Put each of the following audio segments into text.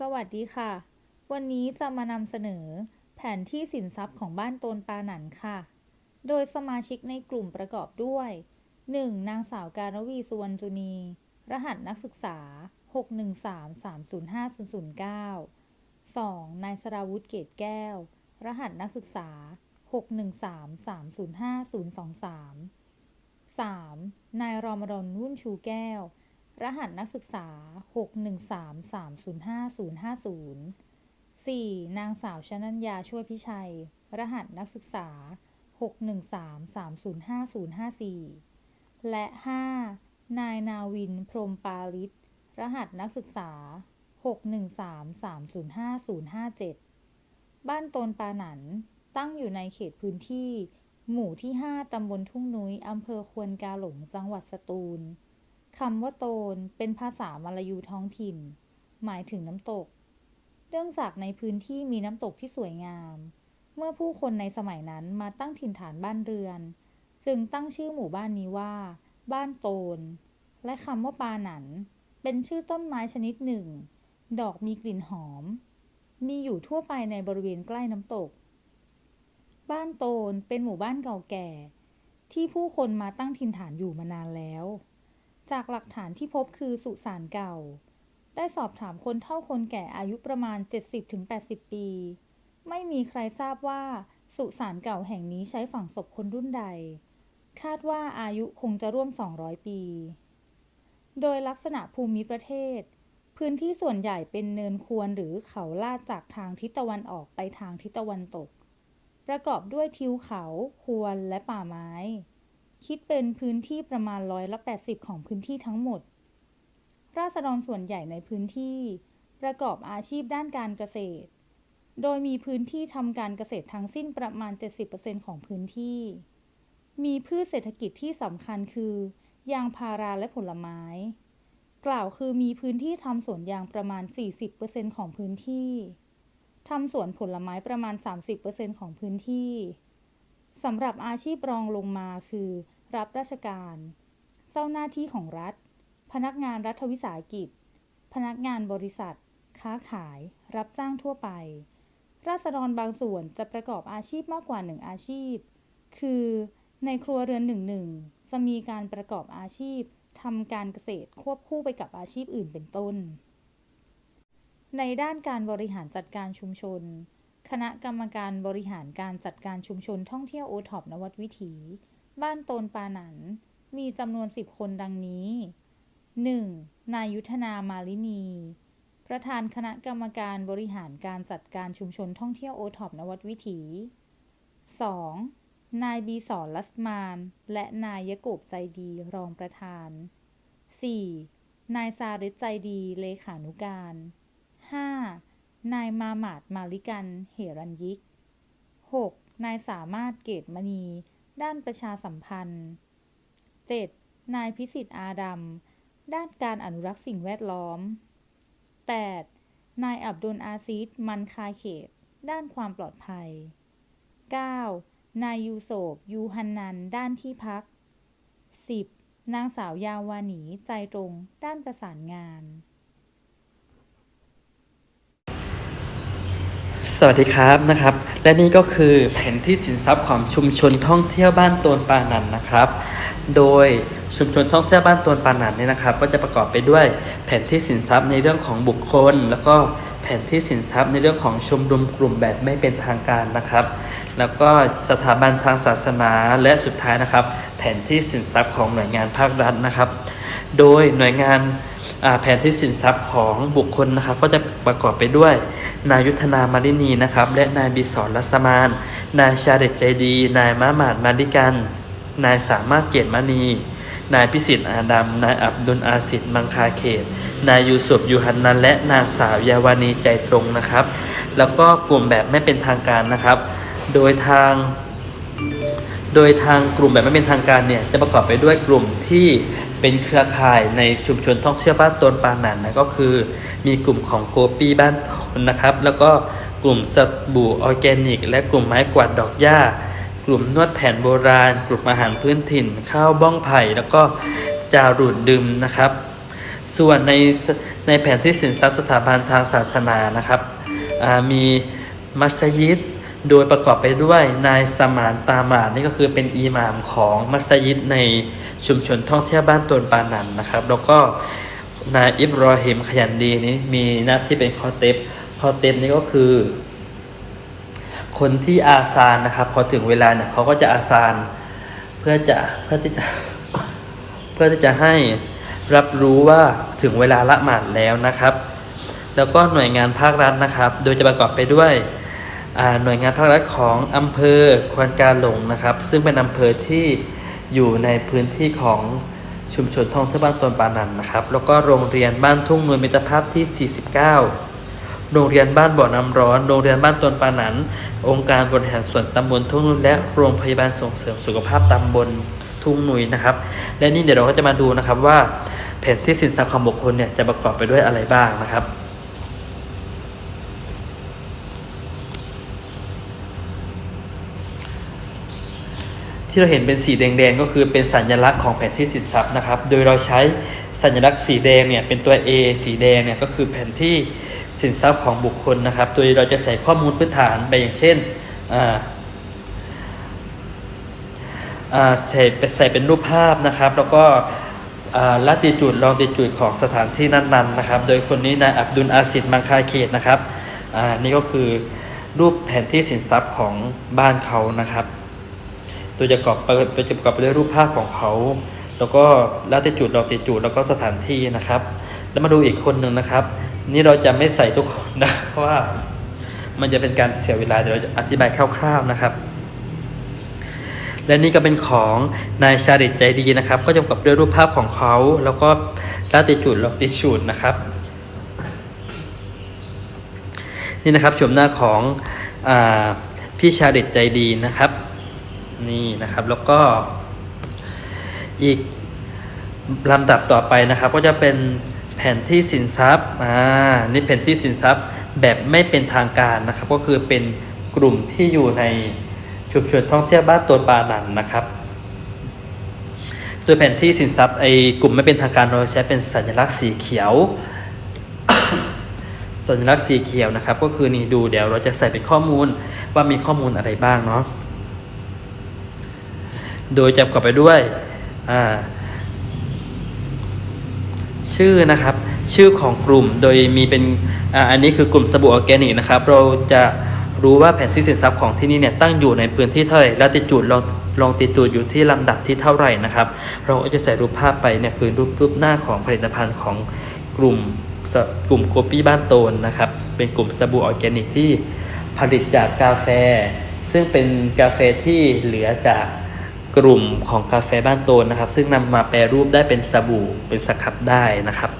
สวัสดีค่ะ วันนี้จะมานำเสนอ แผนที่สินทรัพย์ของบ้านโตนปาหนันค่ะ โดยสมาชิกในกลุ่มประกอบด้วย 1. นางสาวการวีสุวรรณจุนี รหัสนักศึกษา 613305009 2. นายสราวุธเกตแก้ว รหัสนักศึกษา 613305023 3. นายรอมฎอนวุ่นชูแก้ว รหัสนักศึกษา 613305050 4. นางสาวชนัญญาช่วยพิชัย รหัสนักศึกษา 613305054 และ 5. นายนาวินพรมปาลิต รหัสนักศึกษา 613305057 บ้านตนปาหนัน ตั้งอยู่ในเขตพื้นที่ หมู่ที่ 5 ตำบลทุ่งนุ้ย อำเภอควนกาหลง จังหวัดสตูล คำว่าโตนเป็นภาษามลายูท้องถิ่น หมายถึงน้ำตกเนื่องจากในพื้นที่มีน้ำตกที่สวยงาม เมื่อผู้คนในสมัยนั้นมาตั้งถิ่นฐานบ้านเรือน จึงตั้งชื่อหมู่บ้านนี้ว่า บ้านโตน และคำว่าปาหนัน เป็นชื่อต้นไม้ชนิดหนึ่ง ดอกมีกลิ่นหอม มีอยู่ทั่วไปในบริเวณใกล้น้ำตก บ้านโตนเป็นหมู่บ้านเก่าแก่ ที่ผู้คนมาตั้งถิ่นฐานอยู่มานานแล้ว จากหลักฐานที่พบคือสุสานเก่า ได้สอบถามคนเฒ่าคนแก่อายุประมาณ 70-80 ปี ไม่มีใครทราบว่าสุสานเก่าแห่งนี้ใช้ฝังศพคนรุ่นใด คาดว่าอายุคงจะร่วม 200 ปี โดยลักษณะภูมิประเทศ พื้นที่ส่วนใหญ่เป็นเนินควรหรือเขาลาดจากทางทิศตะวันออกไปทางทิศตะวันตก ประกอบด้วยทิวเขา ควรและป่าไม้ คิดเป็นพื้นที่ประมาณร้อยละ 80 ของพื้นที่ทั้งหมด ราษฎรส่วนใหญ่ในพื้นที่ ประกอบอาชีพด้านการเกษตร โดยมีพื้นที่ทำการเกษตรทั้งสิ้นประมาณ 70%ของพื้นที่ มีพืชเศรษฐกิจที่สำคัญคือยางพาราและผลไม้ กล่าวคือมีพื้นที่ทำสวนยางประมาณ 40%ของพื้นที่ทำสวนผลไม้ประมาณ 30%ของพื้นที่ สำหรับอาชีพรองลงมาคือ รับราชการเจ้าหน้าที่ของรัฐ พนักงานรัฐวิสาหกิจ พนักงานบริษัท ค้าขาย รับจ้างทั่วไป ราษฎรบางส่วนจะประกอบอาชีพมากกว่าหนึ่งอาชีพ คือในครัวเรือนหนึ่งหนึ่งจะมีการประกอบอาชีพทำการเกษตรควบคู่ไปกับอาชีพอื่นเป็นต้น ในด้านการบริหารจัดการชุมชน ณะกรรมการบริหารการจัดการชุมชนท่องเที่ยวโอท็อปนวัดวิถี บ้านโตนปาหนัน มีจำนวน 10 คนดังนี้ 1. นายยุทธนามาลินี ประธานคณะกรรมการบริหารการจัดการชุมชนท่องเที่ยวโอท็อปนวัดวิถี 2. นายบีสอนลัสมาน และนายยะโกบใจดีรองประธาน 4. นายซาริสใจดีเลขานุการ 5. นายมาหมาดมาลิกันเหรัญยิก 6. นายสามารถเกตมณี ด้านประชาสัมพันธ์ 7. นายพิสิทธิ์อาดัม ด้านการอนุรักษ์สิ่งแวดล้อม 8. นายอับดุลอาซีดมันคาเขต ด้านความปลอดภัย 9. นายยูโสบยูฮันนัน ด้านที่พัก 10. นางสาวยาวานีใจตรง ด้านประสานงาน สวัสดีครับนะครับ และนี่ก็คือแผนที่สินทรัพย์ของชุมชนท่องเที่ยวบ้านโตนปานันนะครับ โดยชุมชนท่องเที่ยวบ้านโตนปานันเนี่ยนะครับ ก็จะประกอบไปด้วยแผนที่สินทรัพย์ในเรื่องของบุคคล แล้วก็แผนที่สินทรัพย์ในเรื่องของชมรมกลุ่มแบบไม่เป็นทางการนะครับ แล้วก็สถาบันทางศาสนาและสุดท้ายนะครับ แผนที่สินทรัพย์ของหน่วยงานภาครัฐนะครับ โดยหน่วยงานแผนที่สินทรัพย์ของบุคคลนะครับ ก็จะประกอบไปด้วย นายุทธนามารินีนะครับ และนายบิสอนรัศมาน นายชาเดตใจดี นายมาหมาดมาดิกัน นายสามารถเกียรติมณี นายพิสิทธิ์อาดัมนายอับดุลอาสิทธิ์มังคาเขต นายยูสุฟยูฮันนันและนางสาวยาวานีใจตรงนะครับ แล้วก็กลุ่มแบบไม่เป็นทางการนะครับ โดยทาง โดยทางกลุ่มแบบไม่เป็นทางการเนี่ยจะประกอบไปด้วยกลุ่มที่ เป็นเครือข่ายในชุมชนท่องเที่ยวบ้านตนปานันนะก็คือ มีกลุ่มของโกปี้บ้านตนนะครับ แล้วก็กลุ่มสบู่ออร์แกนิก และกลุ่มไม้กวาดดอกหญ้า กลุ่มนวดแผนโบราณ กลุ่มอาหารพื้นถิ่น ข้าวบ้องไผ่แล้วก็จารูดดึมนะครับ ส่วนในในแผนที่สินทรัพย์สถาบันทางศาสนานะครับมีมัสยิด โดยประกอบไปด้วยนายสมานตาหมาดนี่ก็คือเป็นอีหม่ามของมัสยิดในชุมชนท่องเที่ยวบ้านตนปานันนะครับ แล้วก็นายอิบรอฮิมขยันดีนี้มีหน้าที่เป็นคอเต็บคอเต็บนี่ก็คือ คนที่อาซานนะครับ พอถึงเวลาเนี่ยเขาก็จะอาซานเพื่อจะเพื่อที่จะเพื่อที่จะให้รับรู้ว่าถึงเวลาละหมาดแล้วนะครับ แล้วก็หน่วยงานภาครัฐนะครับ โดยจะประกอบไปด้วย หน่วยงานภาครัฐของอำเภอควนกาหลงนะครับ ซึ่งเป็นอำเภอที่อยู่ในพื้นที่ของชุมชนท่องเที่ยวบ้านตนปานันนะครับ แล้วก็โรงเรียนบ้านทุ่งนวลมิตรภาพที่ 49 โรงเรียนบ้านบ่อน้ำร้อน โรงเรียนบ้านตนปานัน องค์การบริหารส่วนตำบลทุ่งนุ้ยและโรงพยาบาลส่งเสริมสุขภาพตำบลทุ่งนุยนะครับ และนี่เดี๋ยวเราก็จะมาดูนะครับว่าแผนที่สินทรัพย์ของบุคคลเนี่ยจะประกอบไปด้วยอะไรบ้างนะครับ ที่เราเห็นเป็นสีแดงๆก็คือเป็นสัญลักษณ์ของแผนที่สินทรัพย์นะครับ โดยเราใช้สัญลักษณ์สีแดงเนี่ยเป็นตัว A สีแดงเนี่ยก็คือแผนที่สินทรัพย์ของบุคคลนะครับ โดยเราจะใส่ข้อมูลพื้นฐานไปอย่างเช่นใส่ใส่เป็นรูปภาพนะครับ แล้วก็ลัติจูดลองติจูดของสถานที่นั้นๆนะครับ โดยคนนี้นายอับดุลอาซิดมังคาเขตนะครับอ่านี่ก็คือรูปแผนที่สินทรัพย์ของบ้านเขานะครับ โดยจะประกอบไปจะประกอบไปด้วยรูปภาพของเขา แล้วก็ลัติจูดลองติจูดแล้วก็สถานที่นะครับ แล้วมาดูอีกคนหนึ่งนะครับ นี่เราจะไม่ใส่ทุกคนนะเพราะว่ามันจะเป็นการเสียเวลาเดี๋ยวเราจะอธิบายคร่าวๆนะครับ และนี่ก็เป็นของนายชาริตใจดีนะครับ ก็จะประกอบด้วยรูปภาพของเขา แล้วก็ลัติจูดลองติจูดนะครับนี่นะครับชมหน้าของอพี่ชาริตใจดีนะครับ นี่นะครับแล้วก็อีกลำดับต่อไปนะครับ ก็จะเป็นแผนที่สินทรัพย์อ่านี่แผนที่สินทรัพย์แบบไม่เป็นทางการนะครับ ก็คือเป็นกลุ่มที่อยู่ในชุมชนท่องเที่ยวบ้านตัวปานันนะครับโดยแผนที่สินทรัพย์ไอกลุ่มไม่เป็นทางการเราใช้เป็นสัญลักษณ์สีเขียว สัญลักษณ์สีเขียวนะครับ ก็คือนี่ดูเดี๋ยวเราจะใส่เป็นข้อมูลว่ามีข้อมูลอะไรบ้างเนาะ โดยจะประกอบไปด้วยอ่าชื่อนะครับ ชื่อของกลุ่มโดยมีเป็นออันนี้คือกลุ่มสบู่ออร์แกนิกนะครับ เราจะรู้ว่าแผนที่สินทรัพย์ของที่นี่เนี่ยตั้งอยู่ในพื้นที่เท่าไหร่และติจูดลองลองติจูดอยู่ที่ลำดับที่เท่าไหร่นะครับ เราก็จะใส่รูปภาพไปเนี่ยคือรูปรูปหน้าของผลิตภัณฑ์ของกลุ่มกลุ่มโกปี้บ้านโตนนะครับ เป็นกลุ่มสบู่ออร์แกนิกที่ผลิตจากกาแฟ ซึ่งเป็นกาแฟที่เหลือจาก กลุ่มของกาแฟบ้านโตนนะครับ ซึ่งนำมาแปรรูปได้เป็นสบู่เป็นสครับได้นะครับ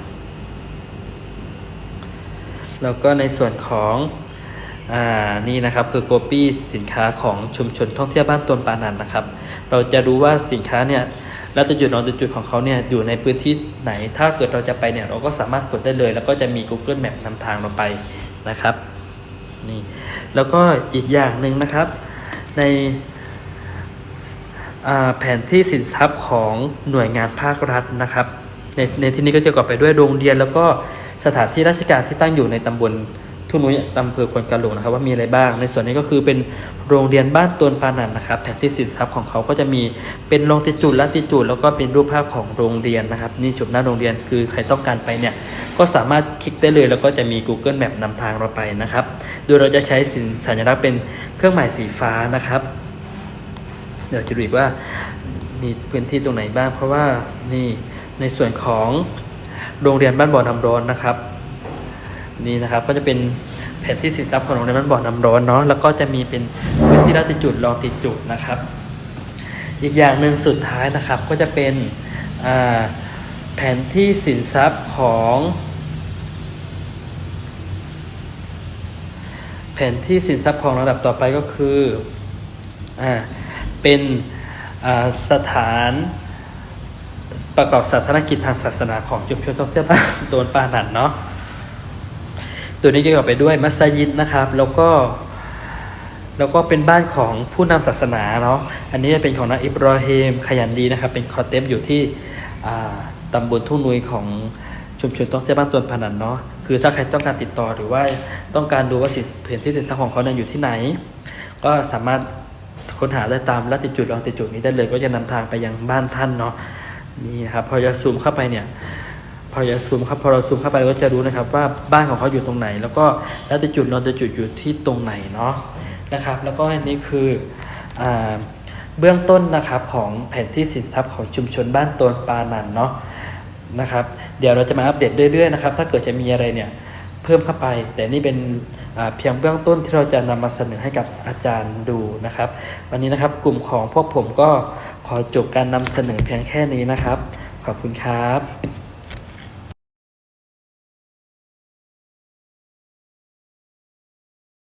แล้วก็ในส่วนของอ่านี่นะครับคือโกปี้สินค้าของชุมชนท่องเที่ยวบ้านตนปานันนะครับ เราจะรู้ว่าสินค้าเนี่ยแล้วจะจุดนอนจุดของเขาเนี่ยอยู่ในพื้นที่ไหน ถ้าเกิดเราจะไปเนี่ยเราก็สามารถกดได้เลย แล้วก็จะมี Google Map นำทางเราไปนะครับนี่แล้วก็อีกอย่างหนึ่งนะครับ ใน แผนที่สินทรัพย์ของหน่วยงานภาครัฐนะครับในในที่นี้ก็จะประกอบไปด้วยโรงเรียน แล้วก็สถานที่ราชการที่ตั้งอยู่ในตำบลทุ่งนุ้ยอำเภอควนกาหลงนะครับ ว่ามีอะไรบ้าง ในส่วนนี้ก็คือเป็นโรงเรียนบ้านตนปานันนะครับ แผนที่สินทรัพย์ของเขาก็จะมีเป็นลงติจูดลัติจูดแล้วก็เป็นรูปภาพของโรงเรียนนะครับ นี่ชมหน้าโรงเรียนคือใครต้องการไปเนี่ยก็สามารถคลิกได้เลยแล้วก็จะมี Google Map นำทางเราไปนะครับ โดยเราจะใช้สินสัญลักษณ์เป็นเครื่องหมายสีฟ้านะครับ ดี๋ยวจะดูอีกว่ามีพื้นที่ตรงไหนบ้าง เพราะว่านี่ในส่วนของโรงเรียนบ้านบ่อน้ำร้อนนะครับ นี่นะครับก็จะเป็นแผนที่สินทรัพย์ของโรงเรียนบ้านบ่อน้ำร้อนเนาะแล้วก็จะมีเป็นพื้นที่ราติจุดลองติจุดนะครับ อีกอย่างหนึ่งสุดท้ายนะครับก็จะเป็นแผนที่สินทรัพย์ของแผนที่สินทรัพย์ของระดับต่อไปก็คือ อ่า เป็นอ่าสถานประกอบศาสนกิจทางศาสนาของชุมชนท่องเที่ยวบ้านโดนปานันเนาะตัวนี้เกี่ยวกับไปด้วยมัสยิดนะครับ แล้วก็แล้วก็เป็นบ้านของผู้นำศาสนาเนาะอันนี้จะเป็นของนายอิบรอฮิมขยันดีนะครับ เป็นคอเทปอยู่ที่อ่าตำบลทุ่งนุยของชชุมชนท่องเที่ยวบ้านตวนปานันเนาะคือถ้าใครต้องการติดต่อหรือว่าต้องการดูว่าสินแผนที่สินทรัพย์ของเขาเนี่ยอยู่ที่ไหน ก็สามารถ ค้นหาได้ตามลัติจุดลองติจุดนี้ได้เลย ก็จะนำทางไปยังบ้านท่านเนาะนี่ครับพอจะซูมเข้าไปเนี่ยพอจะซูมครับพอเราซูมเข้าไปก็จะรู้นะครับว่าบ้านของเขาอยู่ตรงไหน แล้วก็ลัติจุดลองติจุดอยู่ที่ตรงไหนเนาะนะครับ แล้วก็อันนี้คืออ่าเบื้องต้นนะครับของแผนที่สินทรัพย์ของชุมชนบ้านตนปานันเนาะนะครับ เดี๋ยวเราจะมาอัปเดตเรื่อยๆนะครับ ถ้าเกิดจะมีอะไรเนี่ย เพิ่มเข้าไป แต่นี่เป็นเพียงเบื้องต้นที่เราจะนำมาเสนอให้กับอาจารย์ดูนะครับ วันนี้นะครับกลุ่มของพวกผมก็ขอจบการนำเสนอเพียงแค่นี้นะครับ ขอบคุณครับ